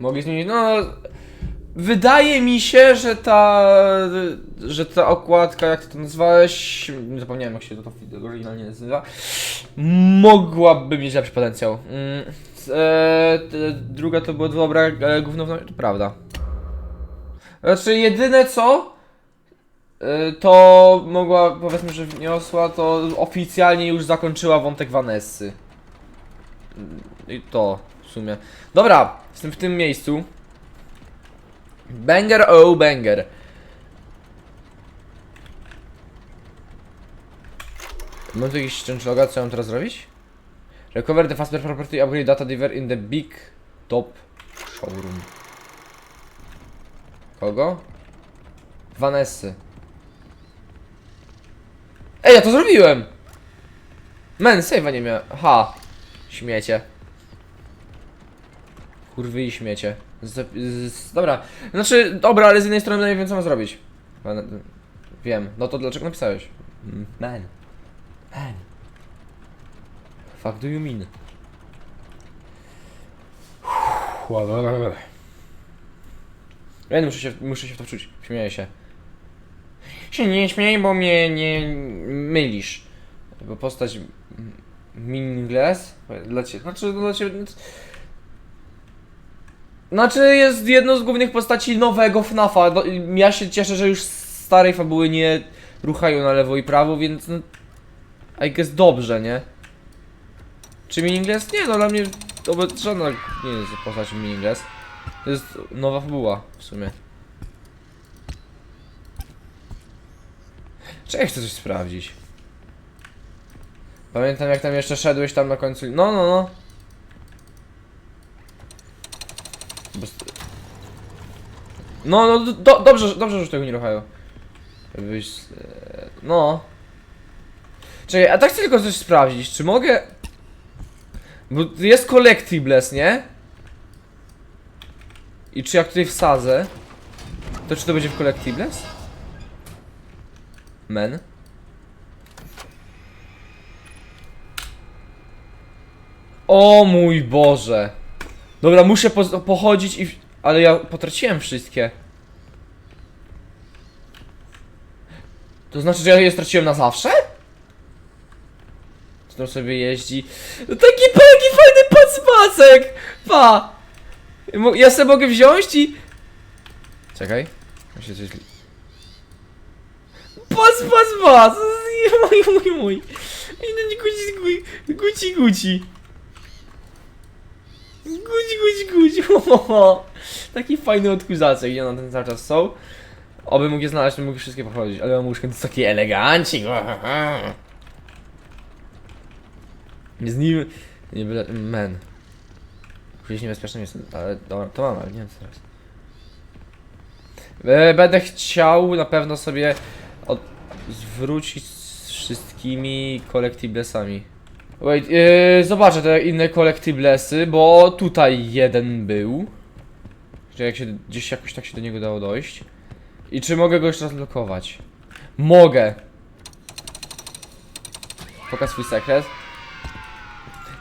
Mogli zmienić, no... Wydaje mi się, że ta... że ta okładka, jak ty to nazwałeś... Zapomniałem jak się to oryginalnie nazywa. Mogłaby mieć lepszy potencjał. Mm, e, druga to było dobra, ale gówno no, to prawda. Znaczy jedyne co... e, To mogła, powiedzmy, że wniosła, to oficjalnie już zakończyła wątek Vanessy. I to sumie. Dobra, jestem w tym miejscu. Banger oh banger. Mam tu jakiś changeloga, co mam teraz zrobić? Recover the faster property upgrade data diver in the big top showroom. Kogo? Vanessy. Ej, ja to zrobiłem! Men, save'a nie miałem. Ha! Śmiecie. Kurwy i śmiecie. Z, z, dobra, znaczy, dobra, ale z jednej strony nie wiem co mam zrobić. Wiem, no to dlaczego napisałeś? Mm, Man. Man. Fuck do you mean? Ja nie muszę się, muszę się w to wczuć. Śmieję się. Się nie śmiej, bo mnie nie mylisz. Bo postać m- meaningless dla ciebie, znaczy dla ciebie... Znaczy jest jedną z głównych postaci nowego FNAFa. No, ja się cieszę, że już starej fabuły nie ruchają na lewo i prawo, więc no... I dobrze, nie? Czy meaningless? Nie, no dla mnie to żadna nie jest postać meaningless. To jest nowa fabuła w sumie. Czy ja chcę coś sprawdzić? Pamiętam jak tam jeszcze szedłeś tam na końcu. No, no, no. Bo st- No, no, do, do, dobrze, dobrze, że tego nie ruchają. E, no. Czekaj, a tak chcę tylko coś sprawdzić, czy mogę... Bo tu jest collectibles, nie? I czy jak tutaj wsadzę, to czy to będzie w collectibles? Men. O mój Boże. Dobra, muszę po pochodzić i... Ale ja potraciłem wszystkie. To znaczy, że ja je straciłem na zawsze? Tam sobie jeździ? No taki, taki fajny pacmacek! Pa! Ja sobie mogę wziąć i... Czekaj. Się coś... Pas, pas, pas! Mój, mój, mój! Guci, guci, guci, Ho, ho, ho. Taki fajny odkurzaczek, ja na ten cały czas są. Oby mógł je znaleźć, to mógł wszystkie pochodzić, ale mam łóżkę to jest taki elegancik. Z nim... Nie byle... Men. Gdzieś niebezpieczne jest, ale dobra, to mam, ale nie wiem co teraz. E, Będę chciał na pewno sobie od... zwrócić z wszystkimi collectiblesami. Wait, yy, zobaczę te inne collectiblesy, bo tutaj jeden był. Czy jak się, gdzieś jakoś tak się do niego dało dojść. I czy mogę go jeszcze raz blokować? Mogę. Pokaż swój sekret.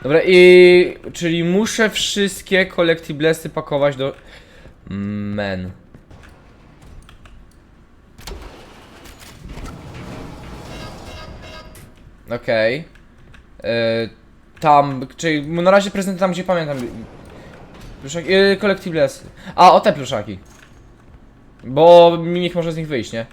Dobra, i... Czyli muszę wszystkie collectiblesy pakować do... Men. Okej. E, Tam, czyli na razie prezent tam gdzie pamiętam. Pluszaki, yy, collectibles. A, o te pluszaki. Bo mimik może z nich wyjść, nie?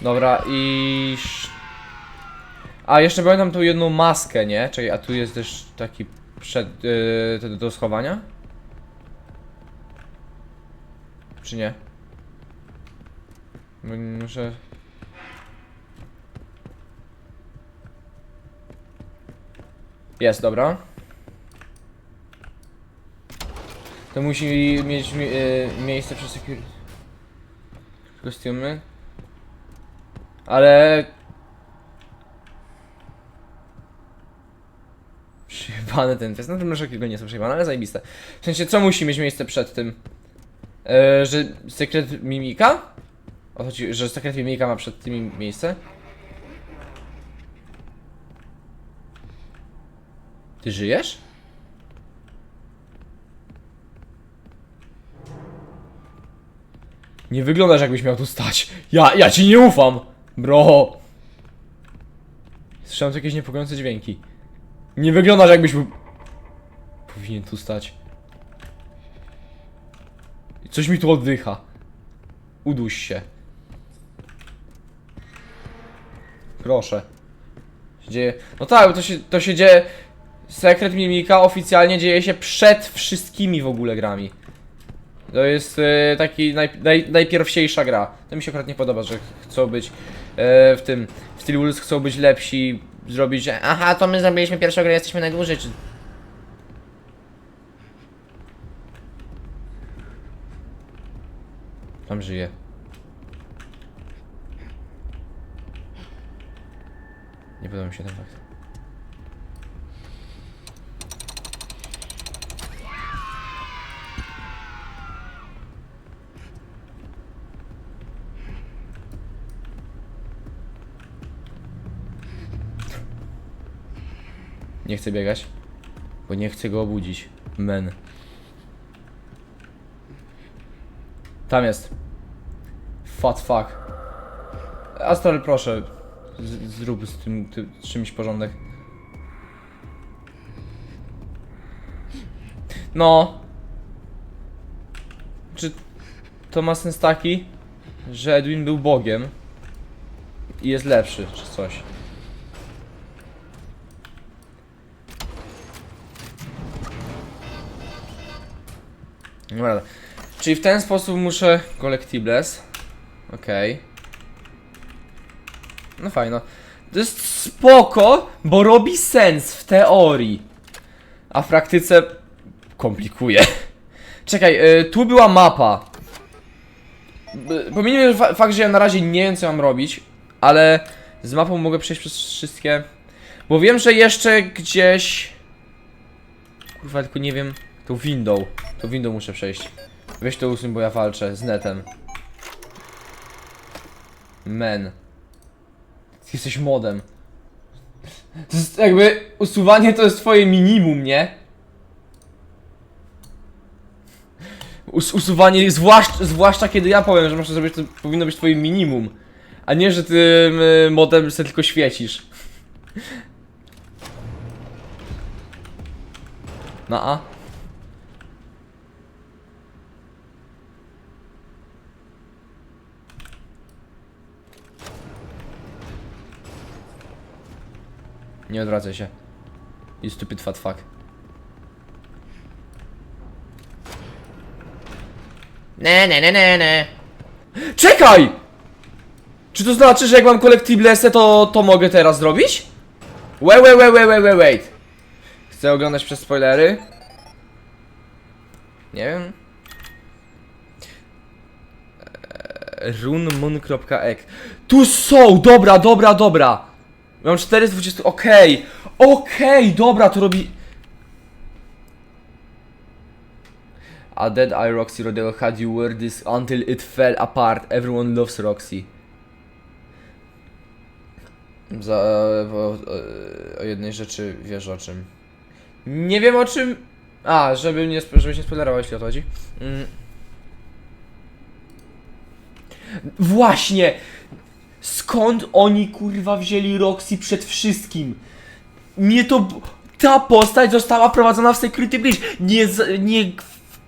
Dobra, i... A, jeszcze pamiętam tą jedną maskę, nie? Czekaj, a tu jest też taki przed... Yy, do schowania? Czy nie? Bo Muszę... Jest, dobra. To musi mieć mi, y, miejsce przy security. Kostiumy. Ale... Przyjebany ten test. No to może jakiego nie są przyjebane, ale zajebiste. W sensie, co musi mieć miejsce przed tym? E, że sekret mimika? O chodzi, że sekret mimika ma przed tym miejsce? Ty żyjesz? Nie wyglądasz jakbyś miał tu stać. Ja, ja ci nie ufam, bro. Słyszałem tu jakieś niepokojące dźwięki. Nie wyglądasz jakbyś był... Powinien tu stać. Coś mi tu oddycha. Uduś się. Proszę. Dzieje... No tak, bo to się, to się dzieje... Sekret Mimika oficjalnie dzieje się przed wszystkimi w ogóle grami. To jest e, taki naj, naj, gra. To mi się akurat nie podoba, że ch- chcą być e, w tym... W Steel Wheels chcą być lepsi, zrobić, aha, to my zrobiliśmy pierwszą grę, jesteśmy najdłużej, czy... Tam żyje. Nie podoba mi się ten fakt. Nie chcę biegać, bo nie chcę go obudzić. Men. Tam jest. Fat fuck. Astral, proszę. Z zrób z tym, z czymś porządek. No. Czy to ma sens taki, że Edwin był Bogiem i jest lepszy, czy coś? Dobra. Czyli w ten sposób muszę collectibles. Okej. No fajno. To jest spoko, bo robi sens w teorii. A w praktyce komplikuje. Czekaj, y, tu była mapa. Y, Pomijmy fa fakt, że ja na razie nie wiem co mam robić, ale z mapą mogę przejść przez wszystkie. Bo wiem, że jeszcze gdzieś. Kurwa, tylko nie wiem. To window. To window muszę przejść. Weź to usuń, bo ja walczę z netem. Men. Ty jesteś modem. To jest jakby usuwanie to jest twoje minimum, nie? Us usuwanie, zwłaszcza, zwłaszcza kiedy ja powiem, że muszę zrobić, to powinno być twoim minimum. A nie, że ty y, modem sobie tylko świecisz. Na A? Nie odwracaj się. You stupid fat fuck. Ne, ne, ne, ne, ne. Czekaj! Czy to znaczy, że jak mam collectiblesy, to, to mogę teraz zrobić? Wait, wait, wait, wait, wait, wait. Chcę oglądać przez spoilery. Nie wiem. Eee, runmoon.ek Tu są! Dobra, dobra, dobra. Mam 4 z 20. Okej! Okej, dobra, to robi. A dead eye Roxy Rodeo had you wear this until it fell apart. Everyone loves Roxy. Za, o, o jednej rzeczy wiesz o czym. Nie wiem o czym. A, żeby nie, spo- żebyś nie spoilerował, jeśli o to chodzi. Mm. Właśnie! Skąd oni kurwa wzięli Roxy przed wszystkim? Mnie to. Ta postać została prowadzona w Security Breach. Nie, nie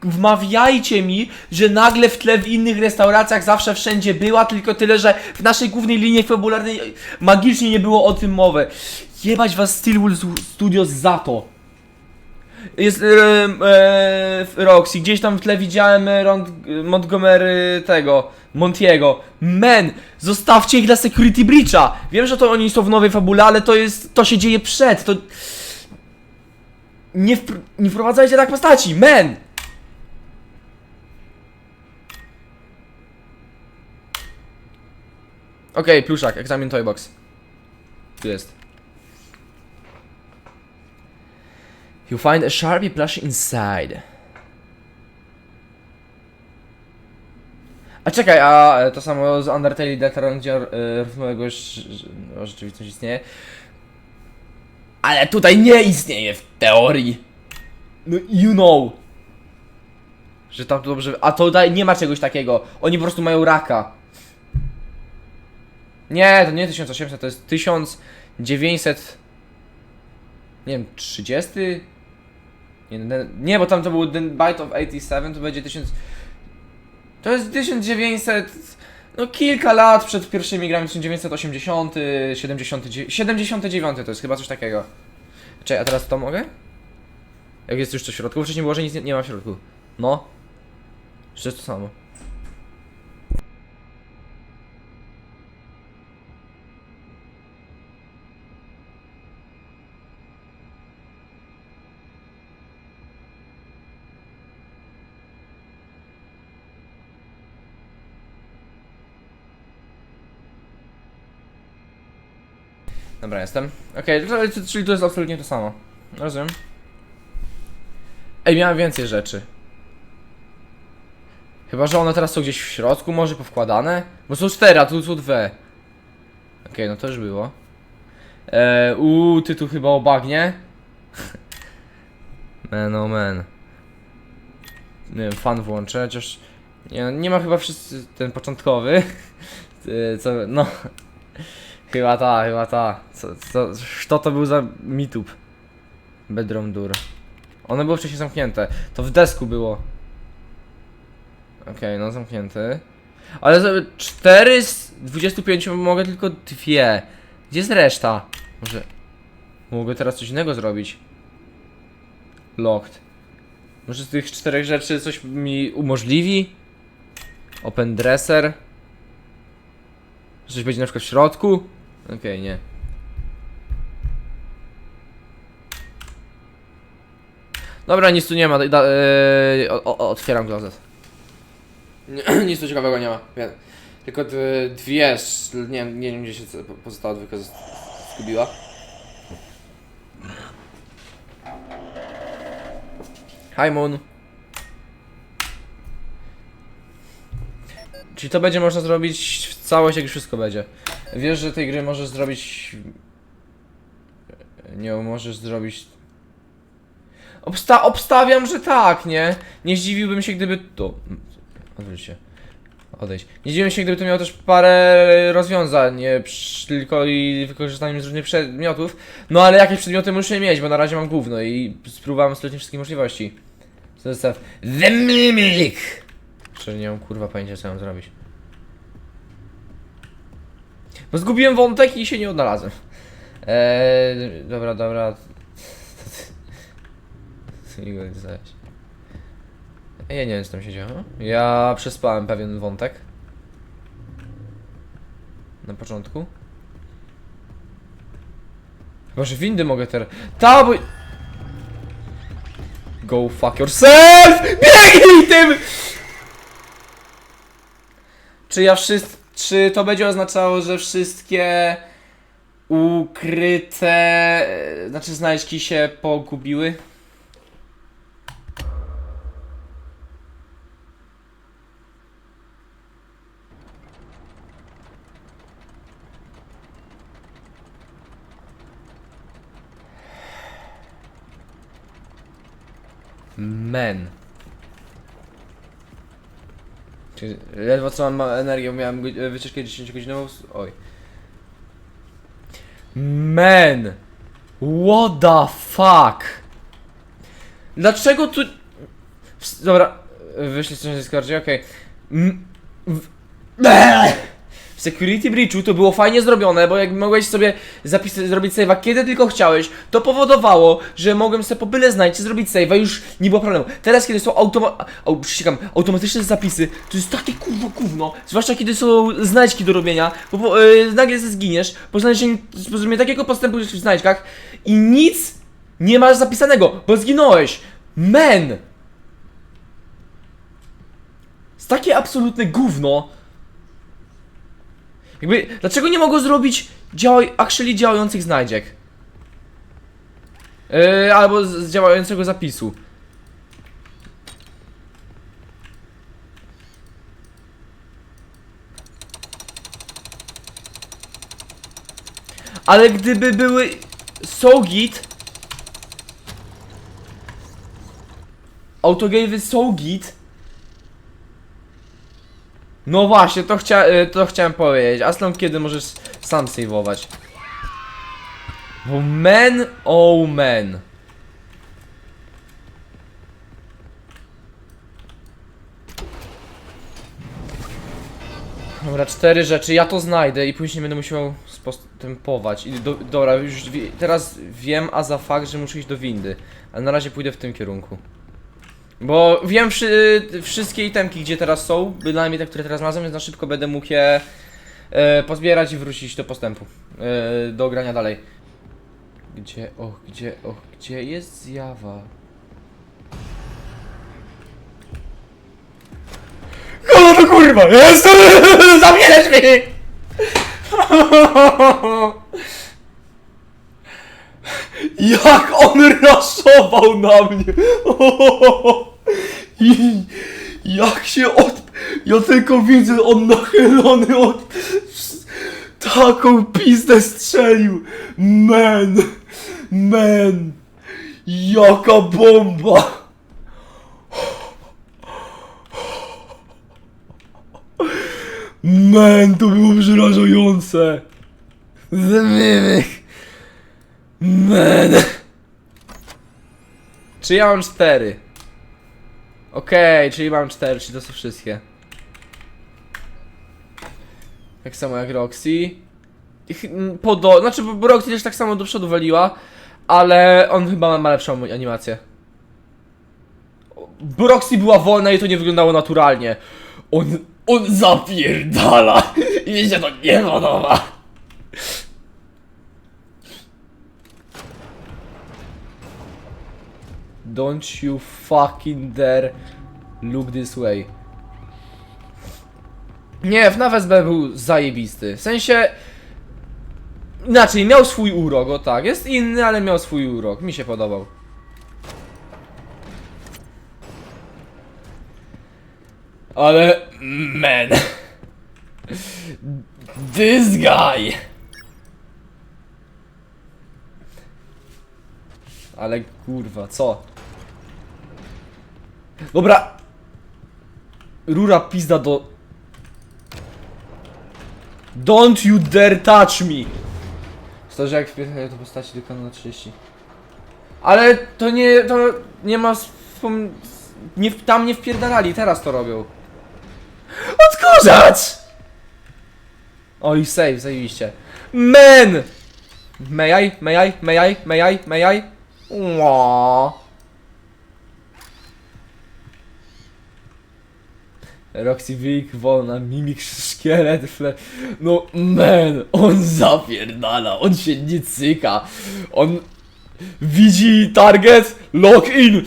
wmawiajcie mi, że nagle w tle w innych restauracjach zawsze wszędzie była, tylko tyle, że w naszej głównej linii fabularnej magicznie nie było o tym mowy. Jebać was Steelwood Studios za to. Jest e, e, Roxy, gdzieś tam w tle widziałem e, Rond, Montgomery tego, Montiego. Men, zostawcie ich dla Security Breacha. Wiem, że to oni są w nowej fabule, ale to jest, to się dzieje przed, to... Nie, wpr nie wprowadzajcie tak postaci, men! Okej, pluszak, egzamin toybox. Tu jest. You find a Sharpie plush inside. A czekaj, a e, to samo z Undertale i Deltarune, gdzie e, no, rzeczywistość istnieje. Ale tutaj nie istnieje w teorii. No you know. Że tam to dobrze. A tutaj nie ma czegoś takiego. Oni po prostu mają raka. Nie, to nie 1800, to jest 1900. Nie wiem, 30? Nie, nie, nie bo tam to był The Bite of 87, to będzie 1000. To jest 1900. No kilka lat przed pierwszymi grami 1980, 79, 79 to jest chyba coś takiego. Czekaj, a teraz to mogę? Jak jest już coś w środku? Wcześniej było, że nic nie, nie ma w środku. No. Jest to samo? Dobra, jestem. Okej, to- czyli to jest absolutnie to samo. Rozumiem. Ej, miałem więcej rzeczy. Chyba, że one teraz są gdzieś w środku, może powkładane? Bo są cztery, a tu są dwie. Okej, no to już było. Eee, uuu, tytuł chyba o bagnie. man, oh man. Nie wiem, fan włączę, chociaż... Nie, nie ma chyba wszyscy ten początkowy. Ty, Co, no... Chyba ta, chyba ta. Co, co, co to był za mitub? Bedroom door. One były wcześniej zamknięte. To w desku było. Okej, no zamknięty. Ale za- 4 z 25 mogę tylko dwie. Gdzie jest reszta? Może... Mogę teraz coś innego zrobić. Locked. Może z tych czterech rzeczy coś mi umożliwi? Open dresser. Coś będzie na przykład w środku? Okej, nie. Dobra, nic tu nie ma. Da, yy, o, o, otwieram klozet. Nic tu ciekawego nie ma. Tylko dwie, nie, nie wiem gdzie się pozostała dwójka zgubiła. Hi Moon. Czyli to będzie można zrobić w całość, jak już wszystko będzie. Wiesz, że tej gry możesz zrobić... Nie, możesz zrobić... Obsta obstawiam, że tak, nie? Nie zdziwiłbym się, gdyby to... Odwróć się. Odejdź. Nie zdziwiłbym się, gdyby to miało też parę rozwiązań, nie? Tylko i wykorzystaniem z różnych przedmiotów. No ale jakieś przedmioty muszę mieć, bo na razie mam gówno i spróbowałem absolutnie wszystkich możliwości. Zestaw The Mimic! Czy nie mam kurwa pojęcia co mam zrobić. Bo zgubiłem wątek i się nie odnalazłem. Eee, dobra, dobra. Igor, zaś. Ja nie wiem co tam się działo. Ja przespałem pewien wątek. Na początku. Chyba, że windy mogę teraz... Ta, bo... Go fuck yourself! Biegnij tym! Czy ja wszyscy... Czy to będzie oznaczało, że wszystkie ukryte... e, Znaczy znajdźki się pogubiły? Men. Ledwo co mam energię, miałem wycieczkę 10 godzinową. Oj. Men. What the fuck? Dlaczego tu... Dobra, wyszli coś na Discordzie, okej. W Security Breachu to było fajnie zrobione, bo jak mogłeś sobie zapisać, zrobić save'a kiedy tylko chciałeś, to powodowało, że mogłem sobie po byle znajdzie zrobić save'a już nie było problemu. Teraz kiedy są automa au, przysięgam, automatyczne zapisy, to jest takie kurwa gówno, zwłaszcza kiedy są znajdźki do robienia, bo, bo yy, nagle ze zginiesz, po znalezieniu, takiego postępu w znajdźkach i nic nie masz zapisanego, bo zginąłeś. Men! Jest takie absolutne gówno. Jakby, dlaczego nie mogło zrobić działaj, actually działających znajdziek? Yy, albo z, z działającego zapisu. Ale gdyby były so git. Autogave so git. No właśnie, to, chcia, y, to chciałem powiedzieć. Aslon, kiedy możesz sam saveować? Bo man, oh man. Dobra, cztery rzeczy, ja to znajdę i później będę musiał postępować. I do, dobra, już teraz wiem, a za fakt, że muszę iść do windy. Ale na razie pójdę w tym kierunku. Bo wiem wszy, wszystkie itemki, gdzie teraz są, bynajmniej te, które teraz znalazłem, więc na szybko będę mógł je e, pozbierać i wrócić do postępu. E, do grania dalej. Gdzie, och, gdzie, och, gdzie jest zjawa? Kogo to kurwa? Jestem! Zabierz mi! Jak on raszował na mnie! I jak się od... Ja tylko widzę, on nachylony od... Taką pizdę strzelił! Man! Man! Jaka bomba! Man, to było przerażające! Zmimik! Man! Czy ja mam cztery? Okej, czyli mam cztery, czyli to są wszystkie. Tak samo jak Roxy. Podo... Znaczy, bo Roxy też tak samo do przodu waliła, ale on chyba ma lepszą animację. Bo Roxy była wolna i to nie wyglądało naturalnie. On... On zapierdala! I mi się to nie podoba! Don't you fucking dare look this way. Nie, w FSB był zajebisty. W sensie... Inaczej, miał swój urok, o tak. Jest inny, ale miał swój urok. Mi się podobał. Ale... Man... This guy... Ale kurwa, co? Dobra. Rura pizda do... Don't you dare touch me! Starzy jak wpierdolę to postaci do kanału 30. Ale to nie, to nie ma wspom... Nie, tam nie wpierdalali, teraz to robią. Odkurzać! Oj, save, zajebiście. Men! May I, may I, may I, may I, may I? Roxy Wick, wolna, mimik, szkielet, fle... No, man, on zapierdala, on się nie cyka. On widzi target, lock in.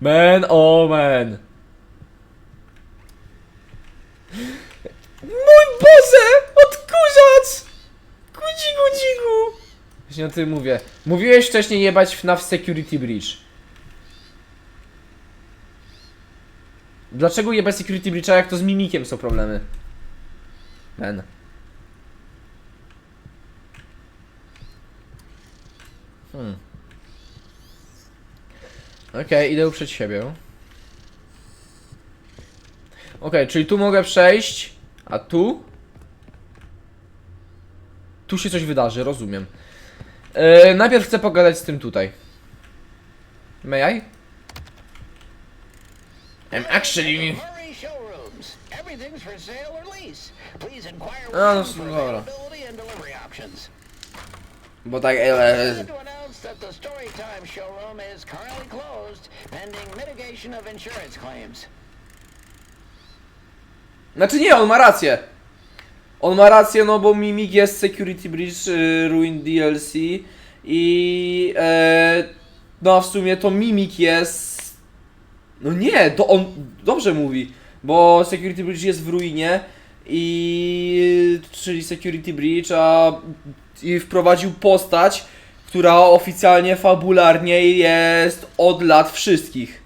Man, oh man. Mój Boże, odkurzacz! Kudziku, dziku. Właśnie o tym mówię. Mówiłeś wcześniej jebać FNAF Security Breach. Dlaczego jebać Security Breacha, jak to z mimikiem są problemy? Men. Hmm. Okej, idę przed siebie. Okej, czyli tu mogę przejść, a tu? Tu się coś wydarzy, rozumiem. Yy, najpierw chcę pogadać z tym tutaj. May I? I'm actually... Everything's for sale or lease. Please inquire with that's them for availability and delivery options. Bo tak... I'm e, announce that the Storytime showroom is currently closed pending mitigation of insurance claims. Znaczy nie, on ma rację. On ma rację, no bo Mimik jest Security Breach y, Ruin DLC i e, no a w sumie to Mimik jest no nie, to on dobrze mówi, bo Security Breach jest w ruinie i czyli Security Breach, a i wprowadził postać, która oficjalnie fabularnie jest od lat wszystkich.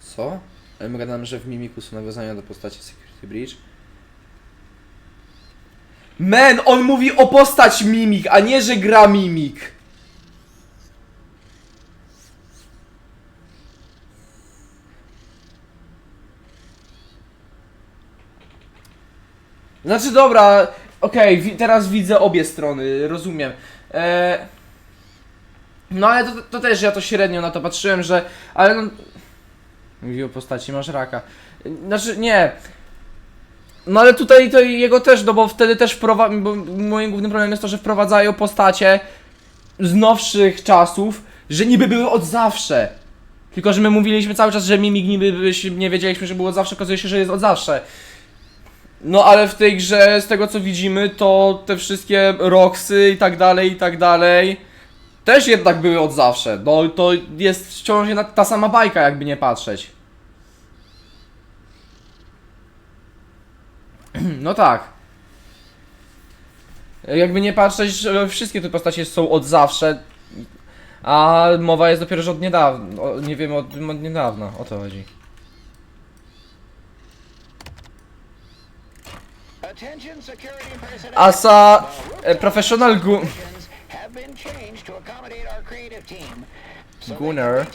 Co? My gadamy, że w Mimiku są nawiązania do postaci Security Breach. Man, on mówi o postać Mimik, a nie, że gra Mimik. Znaczy dobra, okej, wi- teraz widzę obie strony, rozumiem. E... No ale to, to też ja to średnio na to patrzyłem, że... Ale no... Mówi o postaci, masz raka. Znaczy, nie. No ale tutaj to jego też, no bo wtedy też wprowa... bo moim głównym problemem jest to, że wprowadzają postacie z nowszych czasów, że niby były od zawsze. Tylko, że my mówiliśmy cały czas, że Mimik niby byś- nie wiedzieliśmy, że było od zawsze, okazuje się, że jest od zawsze. No ale w tej grze, z tego co widzimy, to te wszystkie Roxy i tak dalej, i tak dalej, też jednak były od zawsze. No to jest wciąż ta sama bajka, jakby nie patrzeć. No tak. Jakby nie patrzeć, wszystkie te postacie są od zawsze, a mowa jest dopiero, że od niedawna. o- Nie wiem, od, od niedawna, o to chodzi. Asa, e, professional gu... Gunner.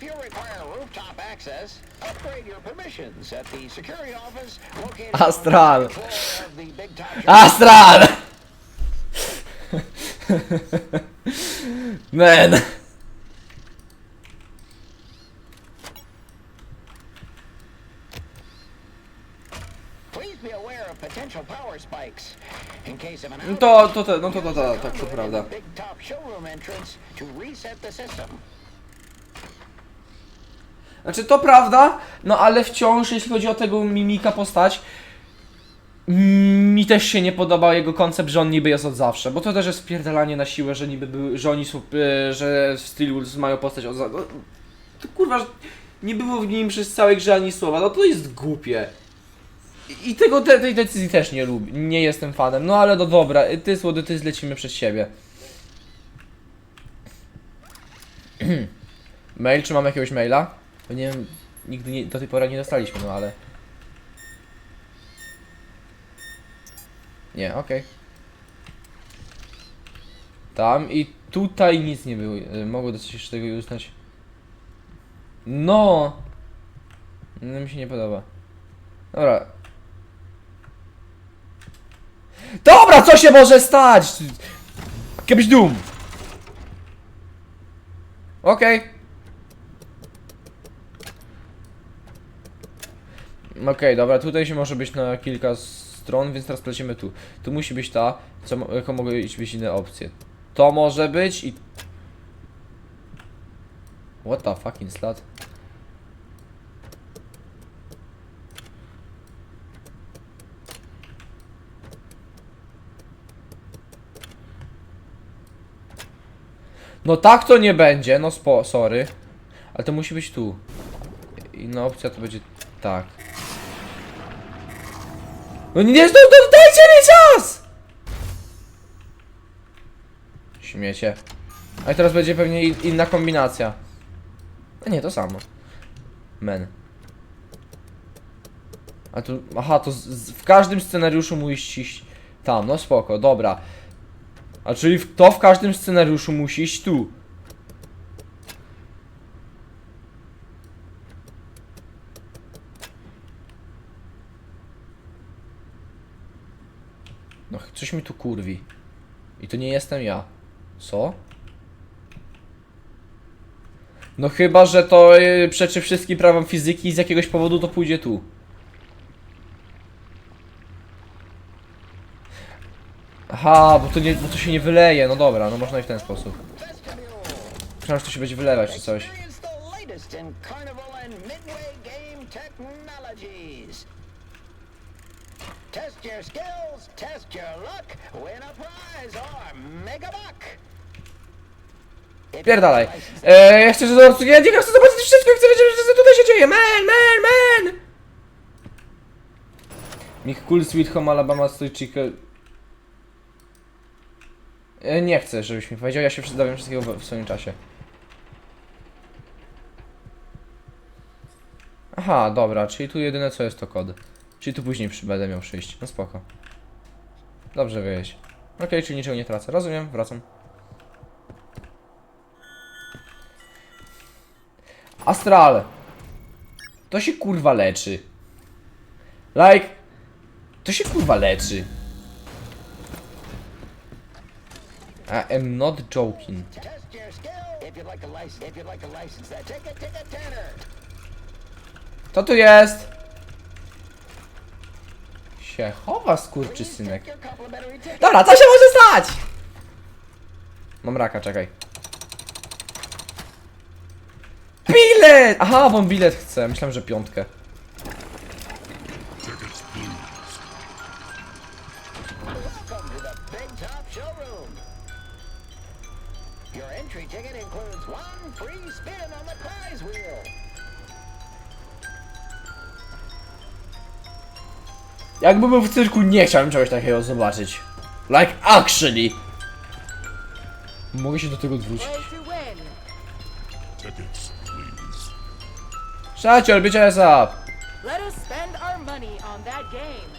If you require rooftop access, upgrade your permissions at the security office located Astral. on the floor of the Big Top Shop. Astral! Man. Please be aware of potential power spikes. In case of an No to, to, to, no to, to, to, tak, to prawda. Big Top showroom entrance to reset the system. Znaczy to prawda, no ale wciąż jeśli chodzi o tego mimika postać, mi też się nie podobał jego koncept, że on niby jest od zawsze, bo to też jest spierdalanie na siłę, że niby były, że oni są, e, że Steelwolves mają postać od zawsze. No, to kurwa, nie było w nim przez całej grze ani słowa, no to jest głupie. I- tego, te, tej decyzji też nie lubię, nie jestem fanem, no ale no dobra, ty słody, ty zlecimy przed siebie. Mail, czy mam jakiegoś maila? Bo nie wiem, nigdy nie, do tej pory nie dostaliśmy, no ale... Nie, okej. Tam i tutaj nic nie było. y, Mogło jeszcze tego uznać. No! No mi się nie podoba. Dobra. Dobra, co się może stać? Kiedyś dum. Okej. Okej, dobra, tutaj się może być na kilka stron, więc teraz lecimy tu. Tu musi być ta, co, jaką mogą być inne opcje. To może być i... What the fucking slut? No tak to nie będzie, no spo, sorry. Ale to musi być tu. Inna opcja to będzie tak. No nie, no, no dajcie mi czas! Śmiecie. A teraz będzie pewnie in, inna kombinacja. A nie, to samo. Men. A tu, aha, to w każdym scenariuszu musi iść tam, no spoko, dobra. A czyli w, to w każdym scenariuszu musi iść tu. Coś mi tu kurwi. I to nie jestem ja. Co? No chyba, że to yy, przeczy wszystkim prawom fizyki i z jakiegoś powodu to pójdzie tu. Aha, bo to, nie, bo to się nie wyleje. No dobra, no można i w ten sposób. Myślałem, że to się będzie wylewać czy coś. Test your skills, test your luck, win a prize or make a buck. Pierdalaj. Eee, ja chcę, że zobaczyć, ja nie chcę zobaczyć wszystko, chcę wiedzieć, co tutaj się dzieje. Man, man, man! Mick Cool, Sweet Home, Alabama, Sweet Chicken. E, nie chcę, żebyś mi powiedział, ja się dowiem wszystkiego w w swoim czasie. Aha, dobra, czyli tu jedyne co jest to kod. Czyli tu później będę miał przyjść. No spoko. Dobrze wiedzieć. Okej, czyli niczego nie tracę. Rozumiem, wracam. Astral. To się kurwa leczy. Like. To się kurwa leczy. I am not joking. Test your skill. If you'd like to license, if you'd like to license that ticket, take a tenner. Co tu jest? Się chowa skurczysynek. Dobra, co się może stać? Mam raka, czekaj. Bilet! Aha, on bilet chce. Myślałem, że piątkę. Jakby był w cyrku, nie chciałbym czegoś takiego zobaczyć. Like, actually. Mogę się do tego odwrócić. Szaciol, bycie jest up. Let us spend our money on that game.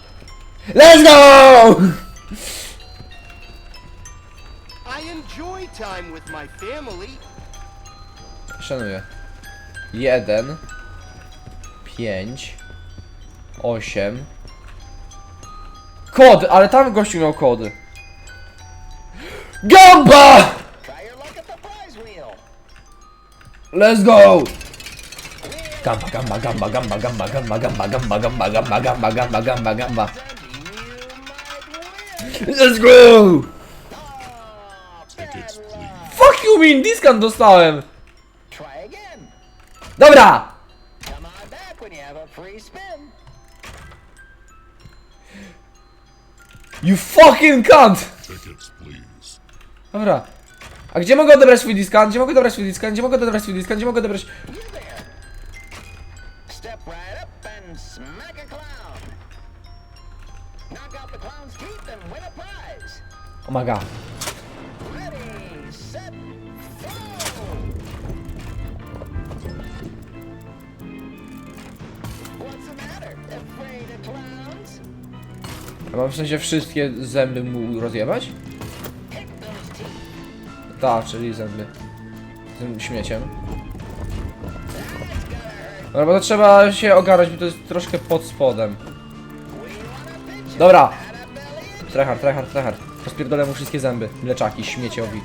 Let's go! I enjoy time with my family. Szanuję. Jeden. Pięć. Osiem. Kod, ale tam gościu miał kody. Gamba! Let's go! Gamba, gamba, gamba, gamba, gamba, gamba, gamba, gamba, gamba, gamba, gamba, gamba, gamba, gamba. Let's go! Oh. Fuck you mean, discount dostałem! Dobra! You fucking cunt! Dobra. A gdzie mogę odebrać swój discount? Gdzie mogę odebrać swój discount? Gdzie mogę odebrać swój discount? Gdzie mogę odebrać... You there. Step A mam w sensie wszystkie zęby mu rozjebać? Tak, czyli zęby. Tym śmieciem. Dobra, bo to trzeba się ogarnąć, bo to jest troszkę pod spodem. Dobra! Tryhard, tryhard, tryhard. Rozpierdolę mu wszystkie zęby. Mleczaki, śmieciowi.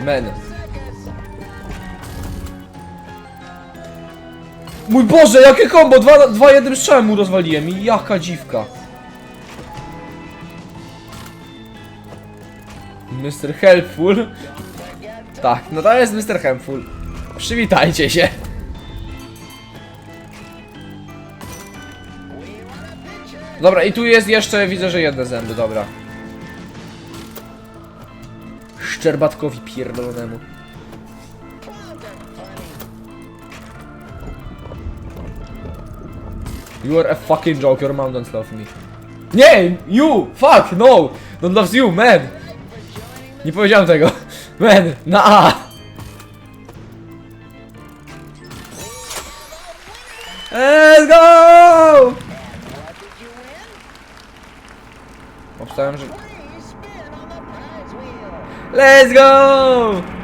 Men. Mój Boże, jakie kombo! Dwa, dwa jednym strzałem mu rozwaliłem i jaka dziwka. Mr. Helpful. Tak, no to jest Mr. Helpful. Przywitajcie się. Dobra, i tu jest jeszcze, widzę, że jedne zęby, dobra. Szczerbatkowi pierdolonemu. You are a fucking joke, your mom don't love me. Nie! You! Fuck! No! Don't loves you, man! Nie powiedziałem tego. Man! Na A! Let's go! Obstałem, że... Let's go!